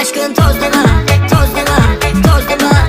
aşkın toz duman Toz duman, toz duman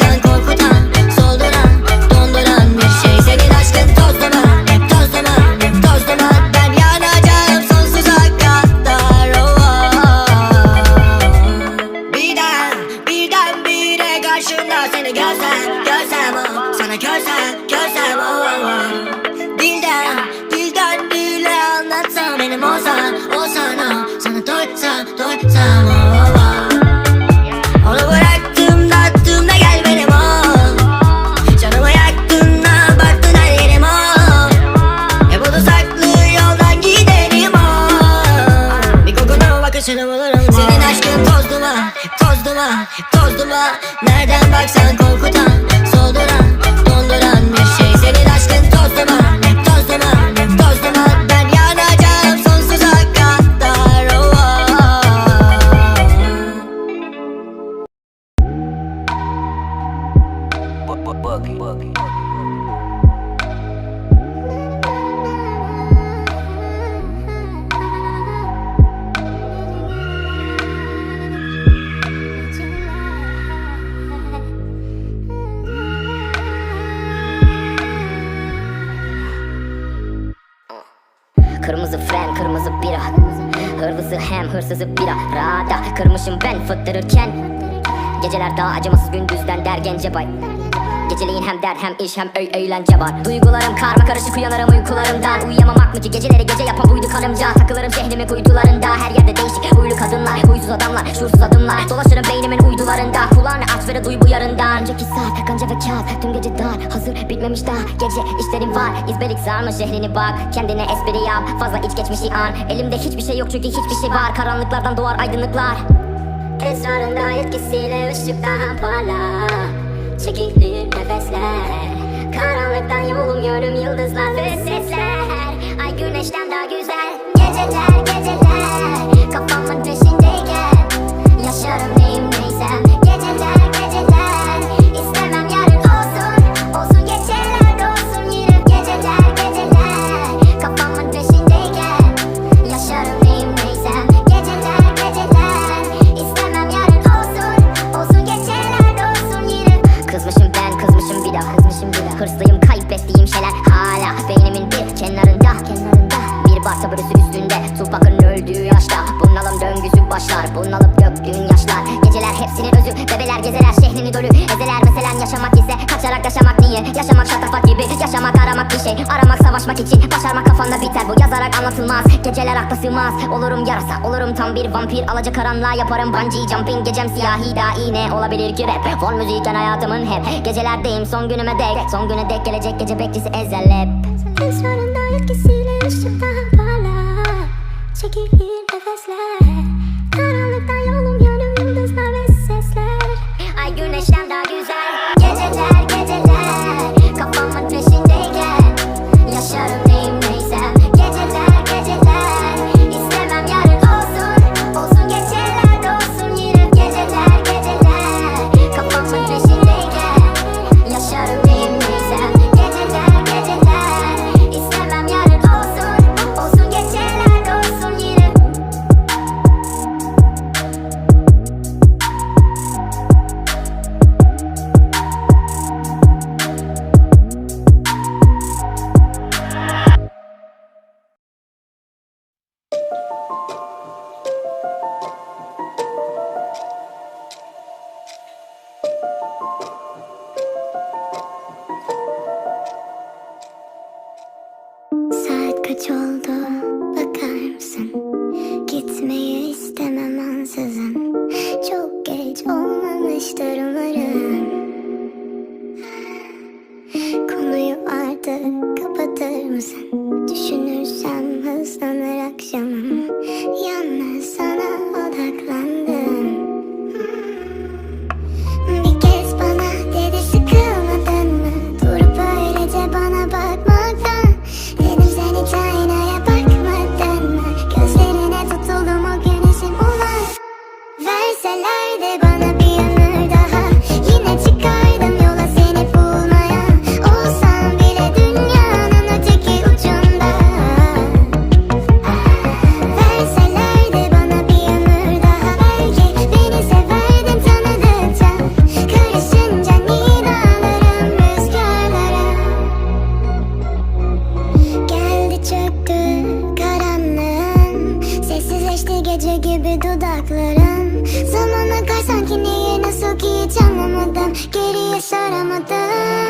Nereden Duman Nereden baksan korkutan Solduran hırsızı bira Rada kırmışım ben fıttırırken. Geceler daha acımasız gündüzden der gence bay Geceleyin hem dert hem iş hem öy eğlence var. Duygularım karma karışık uyanırım uykularımdan Uyuyamamak mı ki? Geceleri gece yapan buydu karımca. Takılırım şehrimin kuytularında. Her yerde değişik huylu kadınlar. Huysuz adamlar, şuursuz adımlar. Dolaşırım beynimin uydularında. Kulağını aç ve duy bu yarından Önceki saat, kanca ve kağıt. Tüm gece dar, hazır bitmemiş daha. Gece işlerim var, izbelik sarma şehrini bak. Kendine espri yap, fazla iç geçmişi an. Elimde hiçbir şey yok çünkü hiçbir şey var. Karanlıklardan doğar aydınlıklar. Esrarında etkisiyle ışık daha parla Çekilir nefesler. Karanlıktan yolum yönüm yıldızlar ve sesler. Ay güneşten daha güzel Geceler geceler Bebeler gezeler şehrini dolu Ezeler meselen yaşamak ise Kaçarak yaşamak niye? Yaşamak şatafat gibi Yaşamak aramak bir şey. Aramak savaşmak için Başarmak kafanda biter. Bu yazarak anlatılmaz Geceler akla sığmaz. Olurum yarasa Olurum tam bir vampir. Alaca karanlığa yaparım bungee jumping. Gecem siyahi dahi ne olabilir ki rap? Fon müzikken hayatımın hep Gecelerdeyim. Son günüme dek Son güne dek gelecek gece bekçisi ezel hep Esrarında etkisiyle ışık daha parla Çekilir nefesler. Karanlıktan yolum Saat kaç oldu anlamadım Geriye saramadım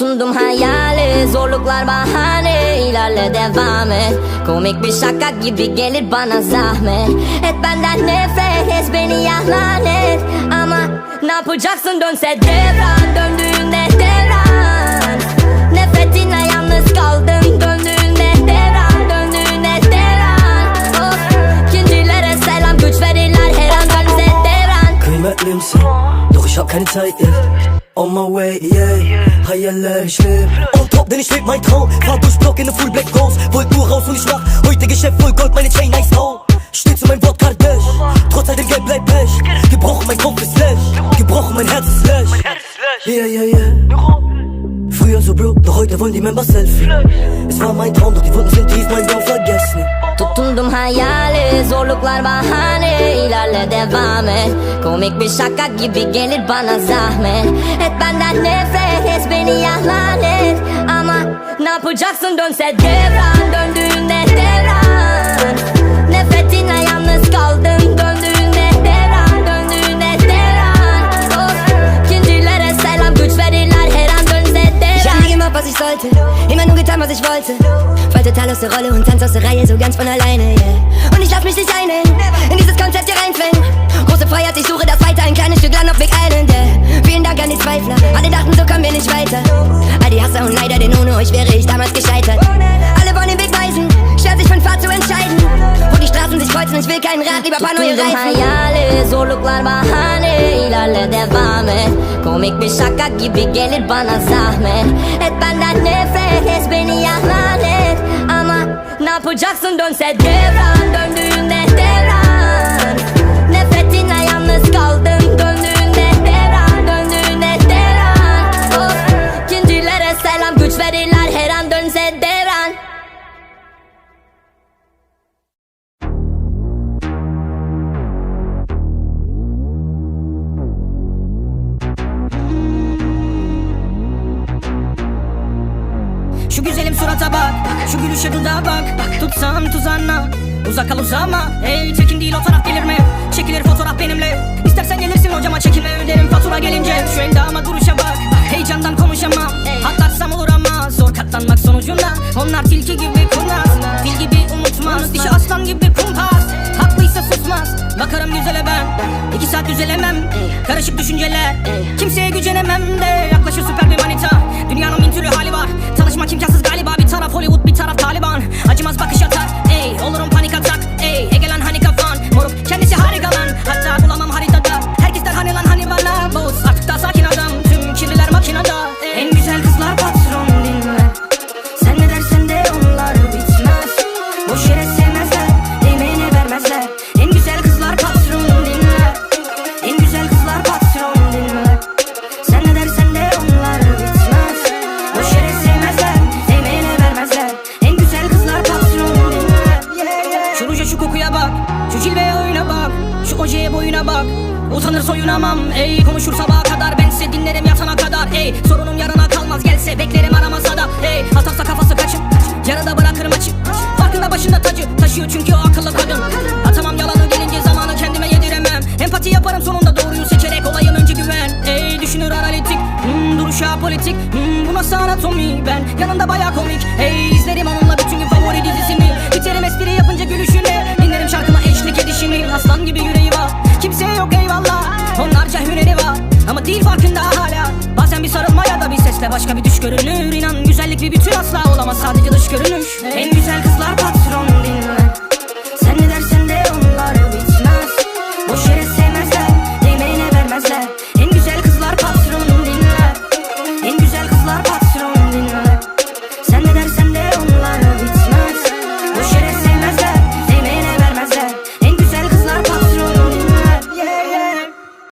Tutundum hayali zorluklar bahane. İlerle devam et. Komik bir şaka gibi gelir bana zahmet. Et benden nefret et beni yalan et Ama ne yapacaksın? Dönse devran Döndüğünde devran. Nefretinle yalnız kaldım Döndüğünde devran Döndüğünde devran. Oh, İkincilere selam güç verirler her an dönse devran. Kıymetlimsin keine Zeit, yeah On my way, yeah. Hayaller, ich leb On top, denn ich leb mein Traum Fahr durch Block in ne Full Black Ghost Wollt nur raus und ich mach heute Geschäft voll Gold Meine Chain nice oh Steh zu meinem Wort Kardesh Trotz all dem Geld bleib Pech Gebrochen, mein Kopf ist Slash Gebrochen, mein Herz ist Slash Yeah, yeah, yeah. Früher so broke, doch heute wollen die Member Selfie. Es war mein Traum, doch die Wunden sind tief, mein Bro, vergess nie Tutundum hayali zorluklar bahane. İlerle devam et. Komik bir şaka gibi gelir bana zahmet. Et benden nefret et beni yalan et Ama ne yapacaksın? Dönse devran Döndüğünde devran. Nefretinle yalnız kaldım Döndüğünde devran Döndüğünde devran. Oh, İkincilere selam güç verirler her an dönse devran. Nie gemacht, was ich sollte, immer nur getan, was ich wollte. Total aus der Rolle und tanz aus der Reihe so ganz von alleine, yeah. Und ich lass mich nicht einhängen, in dieses Konzept hier reinfällen. Große Freiheit, ich suche das weiter, ein kleines Stück Land auf Big Island, yeah. Vielen Dank an die Zweifler, alle dachten, so kommen wir nicht weiter. All die Hasser und Neider, denn ohne euch wäre ich damals gescheitert. Alle wollen den Weg weisen, schwer sich einen Pfad zu entscheiden. Wo die Straßen sich kreuzen ich will keinen Rat, lieber paar neue Reifen zorluklar bahane ilerle devam et Komik bir şaka gibi gelir bana zahmet Et benden nefret et yapacaksın? Dönse devran Döndüğünde devran Nefretine Tuzağına Uzak kal uzama. Ey çekin değil o taraf gelir mi Çekilir fotoğraf benimle. İstersen gelirsin hocama çekinme öderim. Fatura gelince Şu endama duruşa bak. Heyecandan konuşamam. Atlarsam olur ama Zor katlanmak sonucunda. Onlar tilki gibi kurnaz. Dil gibi unutmaz. Dişi aslan gibi kumpas. Haklıysa susmaz. Bakarım güzele ben. İki saat düzelemem Karışık düşünceler. Kimseye gücenemem de Yaklaşır süper bir manita. Dünyanın Soyunamam ey. Konuşur sabaha kadar ben size dinlerim yatana kadar ey. Sorunum yarına kalmaz gelse beklerim aramasa da ey. Atarsa kafası kaçıp Yarıda bırakırım açık Farkında başında tacı Taşıyor çünkü o akıllı kadın. Atamam yalanı gelince zamanı kendime yediremem. Empati yaparım sonunda doğruyu seçerek olayın önce güven. Ey düşünür analitik hmm, Duruşa politik hmm, Bu nasıl anatomi? Ben Yanında baya komik. Ey izlerim onunla sesle başka bir düş görünür İnan güzellik bir bütün asla olamaz. Sadece dış görünüş En güzel kızlar patron